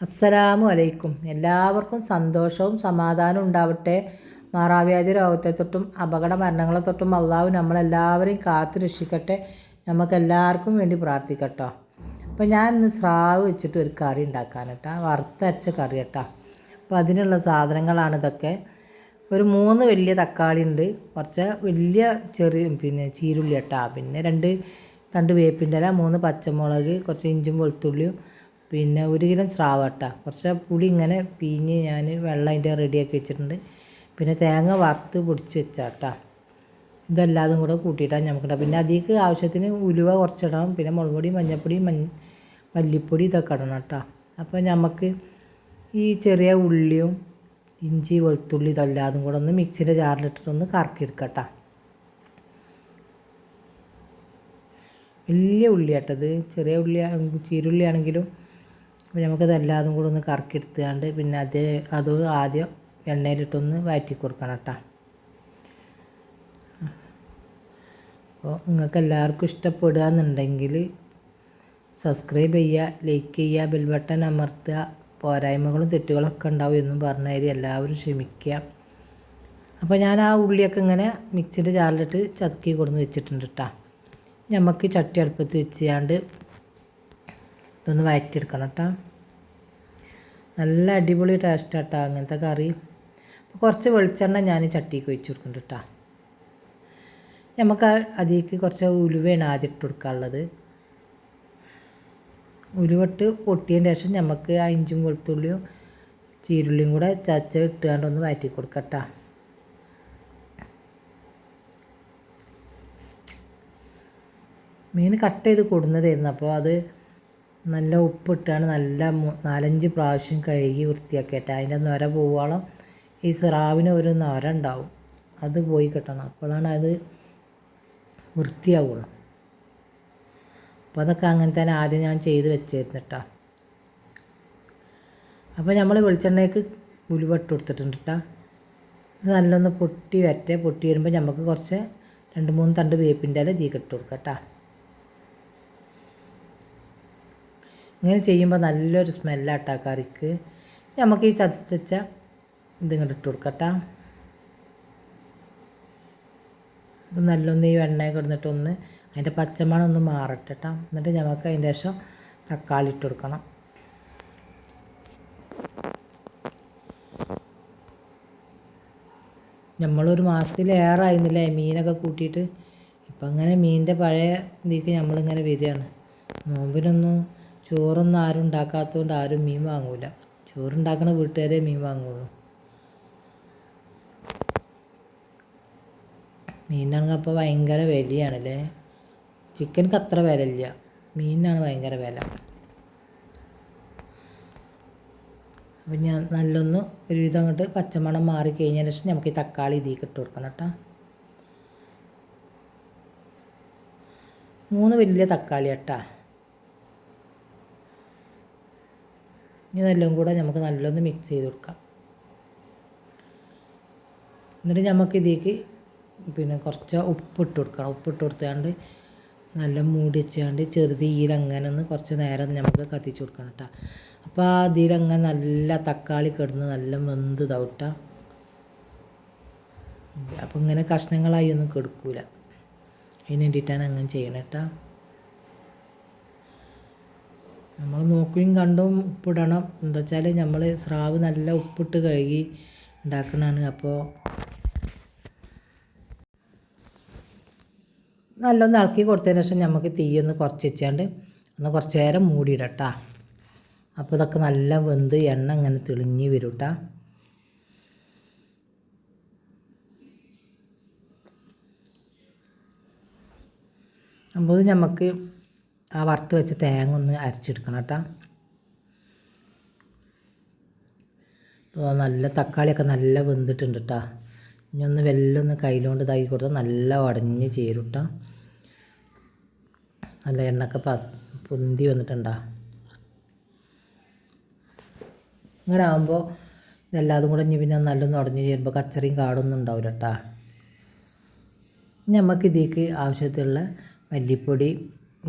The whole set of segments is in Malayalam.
അസ്സലാമു അലൈക്കും എല്ലാവർക്കും സന്തോഷവും സമാധാനവും ഉണ്ടാവട്ടെ. മാറാവ്യാധി രോഗത്തെ തൊട്ടും അപകട മരണങ്ങളെ തൊട്ടും അള്ളാഹു നമ്മളെല്ലാവരെയും കാത്തു രക്ഷിക്കട്ടെ. നമുക്കെല്ലാവർക്കും വേണ്ടി പ്രാർത്ഥിക്കട്ടോ. അപ്പോൾ ഞാൻ ഇന്ന് സ്രാവ് വെച്ചിട്ട് ഒരു കറി ഉണ്ടാക്കാൻ കേട്ടോ. വറുത്തരച്ച കറി കേട്ടോ. അപ്പോൾ അതിനുള്ള സാധനങ്ങളാണ് ഇതൊക്കെ. ഒരു മൂന്ന് വലിയ തക്കാളി ഉണ്ട്. കുറച്ച് വലിയ ചെറിയ പിന്നെ ചീരുള്ളി കേട്ടോ. പിന്നെ രണ്ട് രണ്ട് വേപ്പിന്റെ മൂന്ന് പച്ചമുളക് കുറച്ച് ഇഞ്ചും വെളുത്തുള്ളിയും പിന്നെ ഒരു കിലോ സ്രാവ് കേട്ടോ കുറച്ച് പുളി ഇങ്ങനെ പിഞ്ഞ് ഞാൻ വെള്ളം അതിന്റെ റെഡിയാക്കി വെച്ചിട്ടുണ്ട്. പിന്നെ തേങ്ങ വറുത്ത് പൊടിച്ച് വെച്ചാട്ടാ. ഇതെല്ലാതും കൂടെ കൂട്ടിയിട്ടാണ് നമുക്കിടാം പിന്നെ അതിലേക്ക് ആവശ്യത്തിന് ഉലുവ കുറച്ചിടണം. പിന്നെ മുളക് പൊടി മഞ്ഞൾപ്പൊടി മഞ്ഞ മല്ലിപ്പൊടി ഇതൊക്കെ ഇടണം കേട്ടോ അപ്പോൾ നമുക്ക് ഈ ചെറിയ ഉള്ളിയും ഇഞ്ചി വെളുത്തുള്ളി ഇതെല്ലാതും കൂടെ ഒന്ന് മിക്സിയുടെ ജാറിലിട്ടിട്ടൊന്ന് കറക്കിയെടുക്കട്ടോ. വലിയ ഉള്ളി കേട്ടത് ചെറിയ ഉള്ളി ചീരുള്ളി ആണെങ്കിലും അപ്പോൾ നമുക്കത് എല്ലാതും കൂടെ ഒന്ന് കറക്കിയെടുത്തുകൊണ്ട് പിന്നെ അത് അത് ആദ്യം എണ്ണയിലിട്ടൊന്ന് വഴറ്റി കൊടുക്കണം കേട്ടോ. അപ്പോൾ നിങ്ങൾക്ക് എല്ലാവർക്കും ഇഷ്ടപ്പെടുക എന്നുണ്ടെങ്കിൽ സബ്സ്ക്രൈബ് ചെയ്യുക ലൈക്ക് ചെയ്യുക ബെൽ ബട്ടൺ അമർത്തുക പോരായ്മകളും തെറ്റുകളൊക്കെ ഉണ്ടാവും എന്നും പറഞ്ഞാൽ എല്ലാവരും ക്ഷമിക്കുക. അപ്പോൾ ഞാൻ ആ ഉള്ളിയൊക്കെ ഇങ്ങനെ മിക്സിന്റെ ജാറിലിട്ട് ചതുക്കി കൊടുന്ന് വെച്ചിട്ടുണ്ട് കേട്ടോ. നമുക്ക് ചട്ടി അടുപ്പത്ത് വെച്ചാണ്ട് ഇതൊന്ന് വഴറ്റിയെടുക്കണം കേട്ടോ. നല്ല അടിപൊളി ടേസ്റ്റ് കേട്ടോ അങ്ങനത്തെ കറി. അപ്പോൾ കുറച്ച് വെളിച്ചെണ്ണ ഞാൻ ചട്ടിക്ക് ഒഴിച്ചു കൊടുക്കുന്നുണ്ട് കേട്ടോ. നമുക്ക് അതിലേക്ക് കുറച്ച് ഉലുവയാണ് ആദ്യം ഇട്ട് കൊടുക്കാനുള്ളത്. ഉലുവട്ട് പൊട്ടിയതിന് ശേഷം നമുക്ക് ആ ഇഞ്ചും വെളുത്തുള്ളിയും ചീരുള്ളിയും കൂടെ ചച്ച ഇട്ടുകൊണ്ട് ഒന്ന് വഴറ്റി കൊടുക്കട്ട മീൻ കട്ട് ചെയ്ത് കൊടുന്നതായിരുന്നു. അപ്പോൾ അത് നല്ല ഉപ്പിട്ടാണ് നല്ല നാലഞ്ച് പ്രാവശ്യം കഴുകി വൃത്തിയാക്കിയിട്ട്. അതിന്റെ നൊര പോവോളം ഈ സ്രാവിന് ഒരു നൊര ഉണ്ടാവും. അത് പോയി കിട്ടണം. അപ്പോഴാണ് അത് വൃത്തിയാവുള്ളൂ. അപ്പോൾ അതൊക്കെ അങ്ങനെ തന്നെ ആദ്യം ഞാൻ ചെയ്ത് വെച്ചിരുന്നു അപ്പോൾ നമ്മൾ വെളിച്ചെണ്ണയ്ക്ക് ഉലുവട്ട് കൊടുത്തിട്ടുണ്ട് കേട്ടോ. നല്ലൊന്ന് പൊട്ടി വരട്ടെ. പൊട്ടി വരുമ്പോൾ നമുക്ക് കുറച്ച് രണ്ട് മൂന്ന് തണ്ട് വേപ്പിന്റെ ഇല തീ കെട്ട് കൊടുക്കാം കേട്ടോ. ഇങ്ങനെ ചെയ്യുമ്പോൾ നല്ലൊരു സ്മെല്ലാട്ടാ കറിക്ക്. നമുക്ക് ഈ ചതച്ച ഇതിങ്ങോട്ട് ഇട്ട് കൊടുക്കട്ടാ. നല്ലൊന്ന് ഈ വെണ്ണ കിടന്നിട്ടൊന്ന് അതിന്റെ പച്ചമണം ഒന്ന് മാറട്ടെ കേട്ടോ എന്നിട്ട് നമുക്ക് അതിന്റെ ശേഷം തക്കാളി ഇട്ട് കൊടുക്കണം. നമ്മളൊരു മാസത്തിലേറെ ആയിരുന്നില്ലേ മീനൊക്കെ കൂട്ടിയിട്ട്. ഇപ്പം അങ്ങനെ മീനിന്റെ പഴയ ഇതിലേക്ക് നമ്മളിങ്ങനെ വരികയാണ്. നോമ്പിനൊന്നും ചോറൊന്നും ആരും ഉണ്ടാക്കാത്തതുകൊണ്ട് ആരും മീൻ വാങ്ങൂല. ചോറുണ്ടാക്കുന്ന വീട്ടുകാരെ മീൻ വാങ്ങുള്ളൂ. മീനാണെങ്കിൽ അപ്പോൾ ഭയങ്കര വിലയാണല്ലേ? ചിക്കൻക്ക് അത്ര വിലയില്ല. മീനിനാണ് ഭയങ്കര വില. അപ്പം ഞാൻ നല്ലൊന്ന് ഒരുവിധം അങ്ങോട്ട് പച്ചമണം മാറി കഴിഞ്ഞതിന് ശേഷം നമുക്ക് ഈ തക്കാളി ഇതിലേക്ക് ഇട്ട് കൊടുക്കണം കേട്ടോ. മൂന്ന് വലിയ തക്കാളി കേട്ടോ. ഇനി നല്ലോം കൂടെ നമുക്ക് നല്ലൊന്ന് മിക്സ് ചെയ്ത് കൊടുക്കാം. എന്നിട്ട് നമുക്ക് ഇതിലേക്ക് പിന്നെ കുറച്ച് ഉപ്പിട്ട് കൊടുക്കണം. ഉപ്പിട്ട് കൊടുത്താണ്ട് നല്ല മൂടി വെച്ചാണ്ട് ചെറുതീയിൽ അങ്ങനെ ഒന്ന് കുറച്ച് നേരം നമുക്ക് കത്തിച്ച് കൊടുക്കണം കേട്ടോ അപ്പോൾ ആ ഇതിലങ്ങനെ നല്ല തക്കാളി കിടന്ന് നല്ല വെന്ത് തവിട്ട അപ്പോൾ ഇങ്ങനെ കഷ്ണങ്ങളായി ഒന്നും കെടുക്കൂല. അതിന് വേണ്ടിയിട്ടാണ് അങ്ങനെ ചെയ്യണം കേട്ടോ നമ്മൾ നോക്കുകയും കണ്ടും ഉപ്പിടണം. എന്താ വെച്ചാൽ നമ്മൾ സ്രാവ് നല്ല ഉപ്പിട്ട് കഴുകി ഉണ്ടാക്കണതാണ് അപ്പോൾ നല്ലൊന്ന് ഇളക്കി കൊടുത്തതിന് ശേഷം നമുക്ക് തീയൊന്ന് കുറച്ച് വെച്ചാണ്ട് ഒന്ന് കുറച്ച് നേരം മൂടിയിടട്ടാ. അപ്പോൾ ഇതൊക്കെ നല്ല വെന്ത് എണ്ണ ഇങ്ങനെ തെളിഞ്ഞ് വരും കേട്ടാ അപ്പോൾ നമുക്ക് ആ വറുത്ത് വെച്ച തേങ്ങ ഒന്ന് അരച്ചെടുക്കണം കേട്ടോ. നല്ല തക്കാളിയൊക്കെ നല്ല വെന്തിട്ടുണ്ട് കേട്ടോ. ഇനി ഒന്ന് വെല്ലം ഒന്ന് കയ്യിലുകൊണ്ട് ഇതാക്കി കൊടുത്താൽ നല്ല ഉടഞ്ഞ് ചേരും കേട്ടോ. നല്ല എണ്ണക്ക പ പൊന്തി വന്നിട്ടുണ്ടാ. അങ്ങനെ ആകുമ്പോൾ ഇതെല്ലാതും കൂടെ ഇനി പിന്നെ നല്ലൊന്ന് ഉടഞ്ഞ് ചേരുമ്പോൾ കച്ചറിയും കാടൊന്നും ഉണ്ടാവില്ല കേട്ടോ. നമുക്ക് ഇതിലേക്ക് ആവശ്യത്തിലുള്ള മല്ലിപ്പൊടി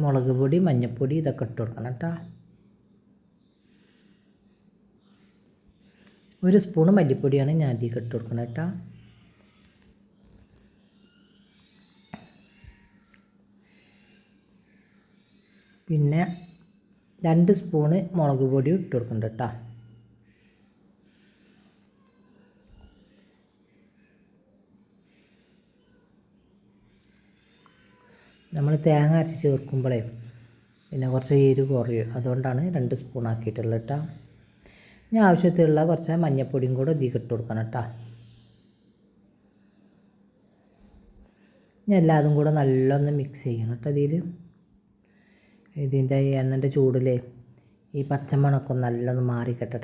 മുളക് പൊടി മഞ്ഞൾപ്പൊടി ഇതൊക്കെ ഇട്ട് കൊടുക്കണം കേട്ടോ. ഒരു സ്പൂണ് മല്ലിപ്പൊടിയാണ് ഞാൻ അതിലേക്ക് ഇട്ട് കൊടുക്കണം കേട്ടോ. പിന്നെ രണ്ട് സ്പൂണ് മുളക് പൊടി ഇട്ട് കൊടുക്കുന്നുണ്ട് കേട്ടോ. നമ്മൾ തേങ്ങ അരച്ച് ചേർക്കുമ്പോഴേ പിന്നെ കുറച്ച് എരിവ് കുറയും. അതുകൊണ്ടാണ് രണ്ട് സ്പൂൺ ആക്കിയിട്ടുള്ളത് കേട്ടോ ഇനി ആവശ്യത്തിലുള്ള കുറച്ച് മഞ്ഞൾപ്പൊടിയും കൂടെ ഇതിൽ ഇട്ട് കൊടുക്കണം കേട്ടോ ഇനി എല്ലാതും കൂടെ നല്ലൊന്ന് മിക്സ് ചെയ്യണം കേട്ടോ ഇതിൽ. ഇതിന്റെ ഈ എണ്ണന്റെ ചൂടിലേ ഈ പച്ചമണമൊക്കെ ഒന്ന് നല്ലൊന്ന് മാറി കേട്ടോ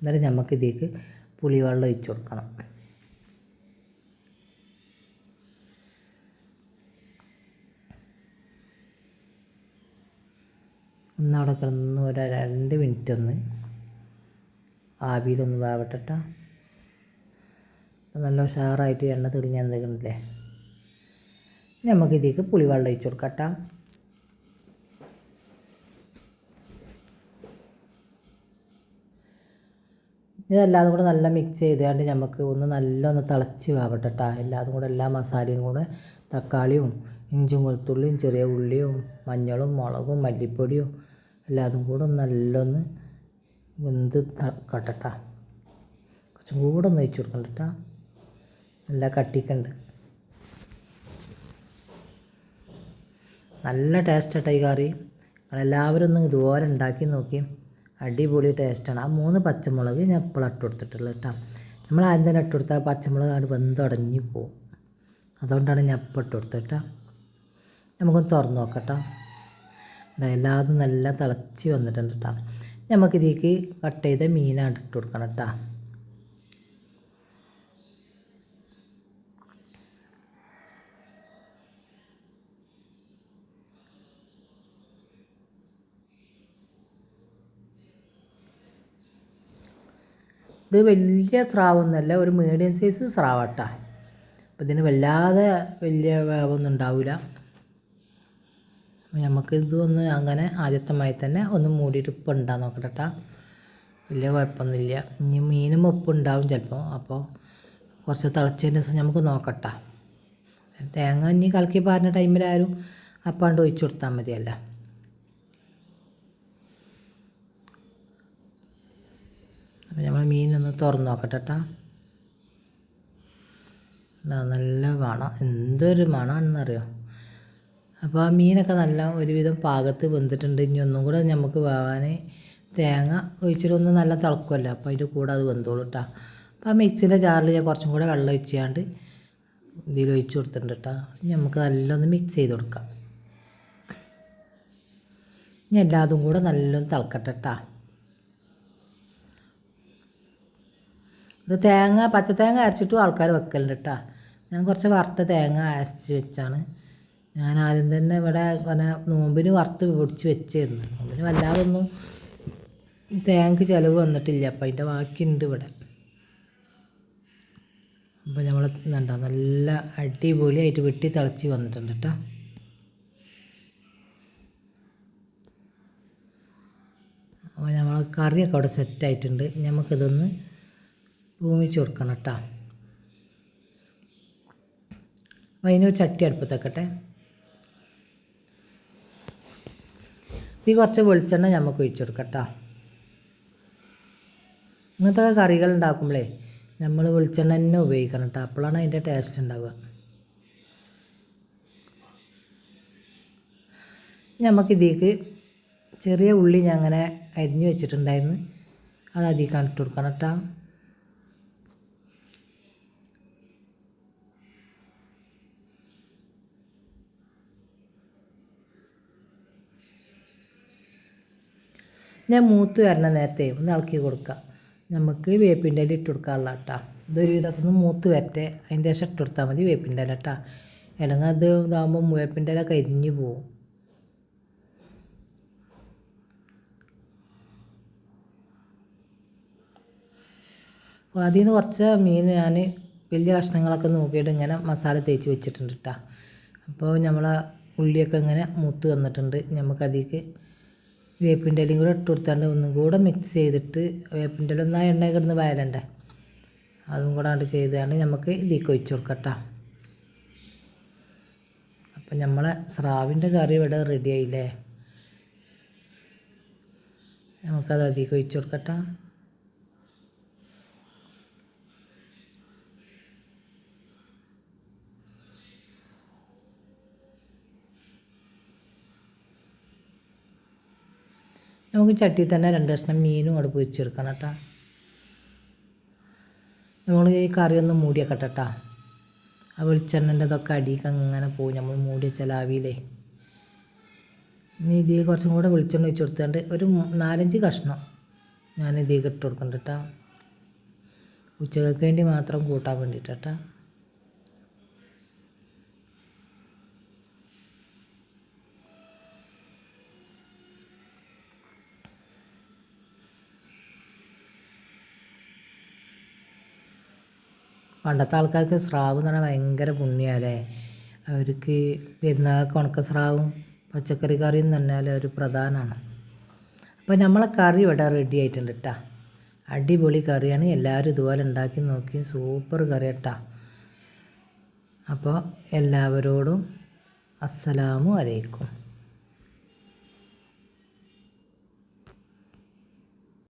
എന്നിട്ട് നമുക്ക് പുളിവെള്ളം ഒഴിച്ച് കൊടുക്കണം. ഒന്നവിടെ കിടന്ന് ഒരു രണ്ട് മിനിറ്റ് ഒന്ന് ആവിയിലൊന്ന് വേവട്ടെട്ടാ. നല്ല ഉഷാറായിട്ട് എണ്ണ തെളിഞ്ഞ് എന്തെങ്കിലുമില്ലേ നമുക്ക് പുളിവെള്ളം ഒഴിച്ചു കൊടുക്കട്ടാ. ഇതെല്ലാം കൂടെ നല്ല മിക്സ് ചെയ്തുകൊണ്ട് നമുക്ക് ഒന്ന് നല്ല ഒന്ന് തിളച്ച് വേവട്ടെ കേട്ടോ എല്ലാതും കൂടെ എല്ലാ മസാലയും കൂടെ തക്കാളിയും ഇഞ്ചും വെളുത്തുള്ളിയും ചെറിയ ഉള്ളിയും മഞ്ഞളും മുളകും മല്ലിപ്പൊടിയും എല്ലാതും കൂടെ നല്ലൊന്ന് വെന്ത് കട്ടട്ട. കുറച്ചും കൂടെ ഒന്ന് ഒഴിച്ച് കൊടുക്കണ്ട നല്ല കട്ടിക്കുണ്ട്. നല്ല ടേസ്റ്റ് കേട്ടോ ഈ കറി. എല്ലാവരും ഒന്ന് ഇതുപോലെ ഉണ്ടാക്കി നോക്കി. അടിപൊളി ടേസ്റ്റാണ്. ആ മൂന്ന് പച്ചമുളക് ഞാൻ ഇപ്പോൾ ഇട്ട് കൊടുത്തിട്ടുള്ളത് കേട്ടോ. നമ്മൾ ആദ്യം തന്നെ ഇട്ട് കൊടുത്താൽ പച്ചമുളക് അവിടെ വെന്തടഞ്ഞു പോവും. അതുകൊണ്ടാണ് ഞാൻ ഇപ്പോൾ ഇട്ട് കൊടുത്തത് കേട്ടോ. നമുക്കൊന്ന് തുറന്ന് നോക്കട്ടോ. എല്ലാതും നല്ല തിളച്ച് വന്നിട്ടുണ്ട് കേട്ടോ നമുക്കിതേക്ക് കട്ട് ചെയ്ത മീനാണ് ഇട്ട് കൊടുക്കണം കേട്ടോ ഇത് വലിയ സ്രാവൊന്നുമല്ല ഒരു മീഡിയം സൈസ് സ്രാവട്ടാ അപ്പം ഇതിന് വല്ലാതെ വലിയ വേവൊന്നും ഉണ്ടാവില്ല നമുക്ക് ഇതൊന്ന് അങ്ങനെ ആദ്യത്തമായി തന്നെ ഒന്ന് മൂടിയിട്ട് ഉപ്പ് ഉണ്ടാ നോക്കട്ടെ വലിയ കുഴപ്പമൊന്നുമില്ല. ഇനി മീനും ഉപ്പ് ഉണ്ടാവും ചിലപ്പോൾ അപ്പോൾ കുറച്ച് തിളച്ചതിന് ശേഷം നമുക്ക് നോക്കട്ടെ. തേങ്ങ ഇനി കലക്കി പാരുന്ന ടൈമിലാരും അപ്പാണ്ട് ഒഴിച്ചു കൊടുത്താൽ മതിയല്ല. അപ്പോൾ നമ്മൾ മീനൊന്ന് തുറന്ന് നോക്കട്ടെ കേട്ടോ നല്ല മണം. എന്തൊരു മണമാണെന്നറിയോ അപ്പോൾ ആ മീനൊക്കെ നല്ല ഒരുവിധം പാകത്ത് വെന്തിട്ടുണ്ട്. ഇനി ഒന്നും കൂടെ നമുക്ക് വേവാൻ തേങ്ങ ഒഴിച്ചിട്ട് ഒന്ന് നല്ല തിളക്കുമല്ലോ അപ്പോൾ അതിന്റെ കൂടെ അത് വെന്തോളൂ കേട്ടോ അപ്പോൾ ആ മിക്സിന്റെ ജാറിൽ ഞാൻ കുറച്ചും കൂടെ വെള്ളം ഒഴിച്ചാണ്ട് ഇതിൽ ഒഴിച്ച് കൊടുത്തിട്ടുണ്ട് കേട്ടോ നമുക്ക് നല്ലൊന്ന് മിക്സ് ചെയ്ത് കൊടുക്കാം. ഇനി എല്ലാതും കൂടെ നല്ലൊന്ന് തിളക്കട്ടെ കേട്ടോ ഇത് തേങ്ങ പച്ച തേങ്ങ അരച്ചിട്ടും ആൾക്കാർ വെക്കലുണ്ട് കേട്ടോ ഞാൻ കുറച്ച് വറുത്ത തേങ്ങ അരച്ച് വെച്ചാണ്. ഞാൻ ആദ്യം തന്നെ ഇവിടെ പിന്നെ നോമ്പിന് വറുത്ത് പൊടിച്ച് വെച്ചിരുന്നു. നോമ്പിന് വല്ലാതൊന്നും തേങ്ങക്ക് ചിലവ് വന്നിട്ടില്ല. അപ്പം അതിന്റെ ബാക്കിയുണ്ട് ഇവിടെ. അപ്പോൾ നമ്മൾ എന്താ നല്ല അടിപൊളിയായിട്ട് വെട്ടി തിളച്ച് വന്നിട്ടുണ്ട് കേട്ടോ. അപ്പോൾ നമ്മൾ കറിയൊക്കെ അവിടെ സെറ്റായിട്ടുണ്ട് നമുക്കിതൊന്ന് തൂമിച്ച് കൊടുക്കണം കേട്ടോ. അപ്പോൾ അതിനൊരു ചട്ടി അടുപ്പത്തേക്കട്ടെ ഇത് കുറച്ച് വെളിച്ചെണ്ണ നമുക്ക് ഒഴിച്ചു കൊടുക്കാം ഇങ്ങനത്തെ കറികൾ ഉണ്ടാക്കുമ്പോഴേ നമ്മൾ വെളിച്ചെണ്ണ തന്നെ ഉപയോഗിക്കണം കേട്ടോ അപ്പോഴാണ് അതിന്റെ ടേസ്റ്റ് ഉണ്ടാവുക നമുക്കിതേക്ക് ചെറിയ ഉള്ളി ഞാൻ അങ്ങനെ അരിഞ്ഞു വെച്ചിട്ടുണ്ടായിരുന്നു. അത് അധികം ഇട്ട് കൊടുക്കണം കേട്ടോ ഞാൻ മൂത്ത് വരണ നേരത്തെ ഒന്ന് ഇളക്കി കൊടുക്കുക നമുക്ക് വേപ്പിന്റെ ഇല ഇട്ട് കൊടുക്കാനുള്ള കേട്ടോ ഇതൊരു ഇതൊക്കെ ഒന്ന് മൂത്ത് വരട്ടെ. അതിന്റെ ശേഷം ഇട്ട് കൊടുത്താൽ മതി വേപ്പിന്റെ ഇല കേട്ടോ അല്ലെങ്കിൽ അത് ഇതാകുമ്പോൾ വേപ്പിന്റെ ഇല കരിഞ്ഞു പോവും. അപ്പോൾ അതിൽ നിന്ന് കുറച്ച് മീൻ ഞാൻ വലിയ കഷ്ണങ്ങളൊക്കെ നോക്കിയിട്ട് ഇങ്ങനെ മസാല തേച്ച് വെച്ചിട്ടുണ്ട് കേട്ടോ അപ്പോൾ നമ്മൾ ഉള്ളിയൊക്കെ ഇങ്ങനെ മൂത്ത് വന്നിട്ടുണ്ട്. നമുക്ക് അതിലേക്ക് വേപ്പിന്റെ ഇലയും കൂടെ ഇട്ട് കൊടുത്താണ്ട് ഒന്നും കൂടെ മിക്സ് ചെയ്തിട്ട് വേപ്പിന്റെ ഇല ഒന്നാ എണ്ണ കിടന്ന് വയലണ്ടേ അതും കൂടെ അങ്ങോട്ട് ചെയ്താണ്ട് നമുക്ക് ഇതിലേക്ക് കൊഴിച്ചു കൊടുക്കട്ടോ. അപ്പം നമ്മളെ സ്രാവിന്റെ കറി ഇവിടെ റെഡി ആയില്ലേ? നമുക്കത് അതിലേക്ക് കൊഴിച്ചു കൊടുക്കട്ടെ. നമുക്ക് ചട്ടിയിൽ തന്നെ രണ്ട് കഷ്ണം മീനും അവിടെ പൊരിച്ചെടുക്കണം കേട്ടോ. നമ്മൾ ഈ കറി മൂടിയൊക്കെ കേട്ടോ. ആ വെളിച്ചെണ്ണന്റെ ഇതൊക്കെ അടിയൊക്കെ അങ്ങനെ പോകും നമ്മൾ മൂടി വെച്ചാൽ ഇനി ഇതിൽ കുറച്ചും കൂടെ വെളിച്ചെണ്ണ ഒഴിച്ച് കൊടുത്തുകൊണ്ട് ഒരു നാലഞ്ച് കഷ്ണം ഞാൻ ഇതിലേക്ക് ഇട്ട് കൊടുക്കണ്ട കേട്ടോ. ഉച്ചകൾക്ക് വേണ്ടി മാത്രം കൂട്ടാൻ വേണ്ടിയിട്ട് കേട്ടോ. പണ്ടത്തെ ആൾക്കാർക്ക് സ്രാവ് എന്ന് പറഞ്ഞാൽ ഭയങ്കര പുണ്യമല്ലേ അവർക്ക് പെരുന്നാൾക്ക് ഉണക്ക സ്രാവും പച്ചക്കറി കറിയും തന്നെ ഒരു പ്രധാനമാണ് അപ്പോൾ നമ്മളെ കറി ഇവിടെ റെഡി ആയിട്ടുണ്ട് കേട്ടോ അടിപൊളി കറിയാണ്. എല്ലാവരും ഇതുപോലെ ഉണ്ടാക്കി നോക്കി. സൂപ്പർ കറി കേട്ടോ അപ്പോൾ എല്ലാവരോടും അസ്സലാമു അലൈക്കും.